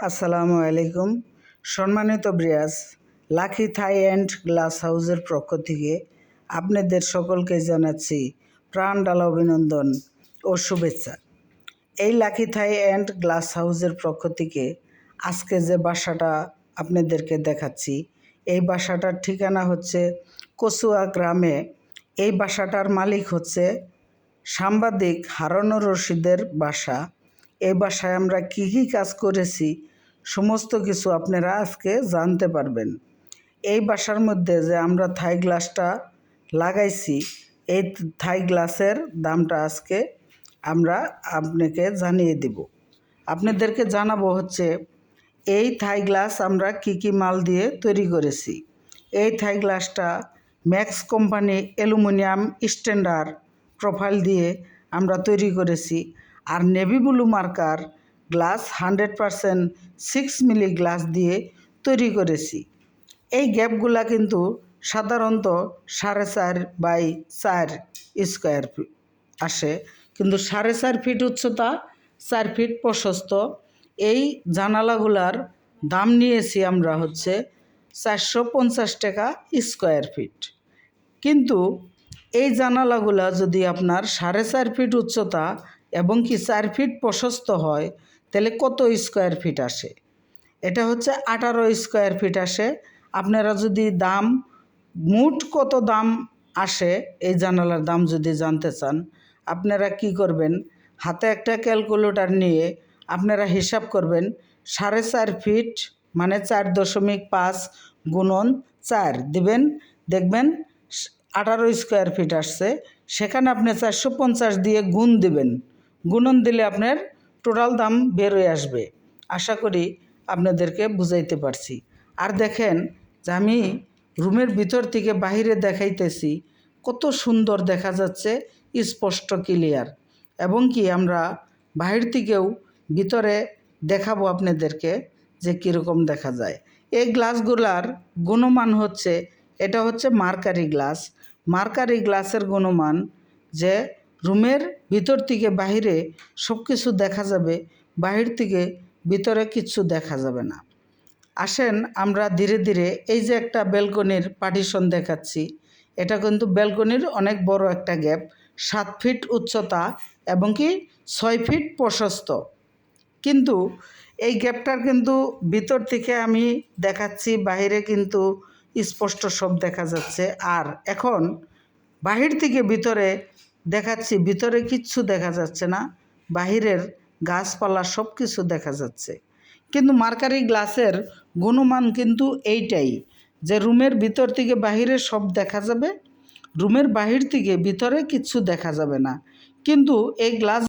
আসসালামু আলাইকুম। সম্মানিত ব্রিয়াস লাকি থাই অ্যান্ড গ্লাস হাউসের পক্ষ থেকে আপনাদের সকলকে জানাচ্ছি প্রাণ ডালা অভিনন্দন ও শুভেচ্ছা। এই লাকি থাই অ্যান্ড গ্লাস হাউসের পক্ষ থেকে আজকে যে বাসাটা আপনাদেরকে দেখাচ্ছি, এই বাসাটার ঠিকানা হচ্ছে কচুয়া গ্রামে। এই বাসাটার মালিক হচ্ছে সাংবাদিক হারানুর রশিদের বাসা। এই বাসায় আমরা কী কী কাজ করেছি, সমস্ত কিছু আপনারা আজকে জানতে পারবেন। এই বাসার মধ্যে যে আমরা থাই গ্লাসটা লাগাইছি, এই থাই গ্লাসের দামটা আজকে আমরা আপনাকে জানিয়ে দেব। আপনাদেরকে জানাব হচ্ছে, এই থাই গ্লাস আমরা কি কি মাল দিয়ে তৈরি করেছি। এই থাই গ্লাসটা Max company aluminium standard profile দিয়ে আমরা তৈরি করেছি। আর navy blue marker glass hundred percent six milli glass দিয়ে তৈরি করেছি। এই গ্যাপগুলা কিন্তু সাধারণত সাড়ে চার বাই চার স্কোয়ার ফিট আসে। কিন্তু সাড়ে চার ফিট উচ্চতা, চার ফিট প্রশস্ত, এই জানালাগুলার দাম নিয়েছি আমরা হচ্ছে চারশো পঞ্চাশ টাকা স্কোয়ার ফিট। কিন্তু এই জানালাগুলা যদি আপনার সাড়ে চার ফিট উচ্চতা এবং কি চার ফিট প্রশস্ত হয়, তাহলে কত স্কোয়ার ফিট আসে? এটা হচ্ছে আঠারো স্কোয়ার ফিট আসে। আপনারা যদি দাম, মোট কত দাম আসে, এই জানালার দাম যদি জানতে চান, আপনারা কি করবেন? হাতে একটা ক্যালকুলেটর নিয়ে আপনারা হিসাব করবেন, সাড়ে চার ফিট মানে চার দশমিক পাঁচ গুণন চার। দিবেন, দেখবেন আঠারো স্কোয়ার ফিট আসছে, সেখানে আপনি চারশো পঞ্চাশ দিয়ে গুণ দিবেন। গুণন দিলে আপনার টোটাল দাম বের হয়ে আসবে। আশা করি আপনাদেরকে বুঝাইতে পারছি। আর দেখেন যে আমি রুমের ভিতর থেকে বাহিরে দেখাইতেছি, কত সুন্দর দেখা যাচ্ছে, স্পষ্ট ক্লিয়ার এবং কি আমরা বাহির থেকেও ভিতরে দেখাবো আপনাদেরকে যে কীরকম দেখা যায়। এই গ্লাসগুলার গুণমান হচ্ছে, এটা হচ্ছে মার্কারি গ্লাস মার্কারি গ্লাসের গুণমান যে রুমের ভিতর থেকে বাহিরে সব কিছু দেখা যাবে, বাহির থেকে ভিতরে কিচ্ছু দেখা যাবে না। আসেন, আমরা ধীরে ধীরে এই যে একটা ব্যালকনির পার্টিশন দেখাচ্ছি, এটা কিন্তু ব্যালকনির অনেক বড় একটা গ্যাপ, সাত ফিট উচ্চতা এবং কি ছয় ফিট প্রশস্ত। কিন্তু এই গ্যাপটার কিন্তু ভিতর থেকে আমি দেখাচ্ছি বাইরে কিন্তু স্পষ্ট সব দেখা যাচ্ছে। আর এখন বাহির থেকে ভিতরে দেখাচ্ছি, ভিতরে কিচ্ছু দেখা যাচ্ছে না, বাহিরের গাছপালা সব কিছু দেখা যাচ্ছে। কিন্তু মার্কারি গ্লাসের গুণমান কিন্তু এইটাই, যে রুমের ভিতর থেকে বাহিরে সব দেখা যাবে, রুমের বাহির থেকে ভিতরে কিচ্ছু দেখা যাবে না। কিন্তু এই গ্লাস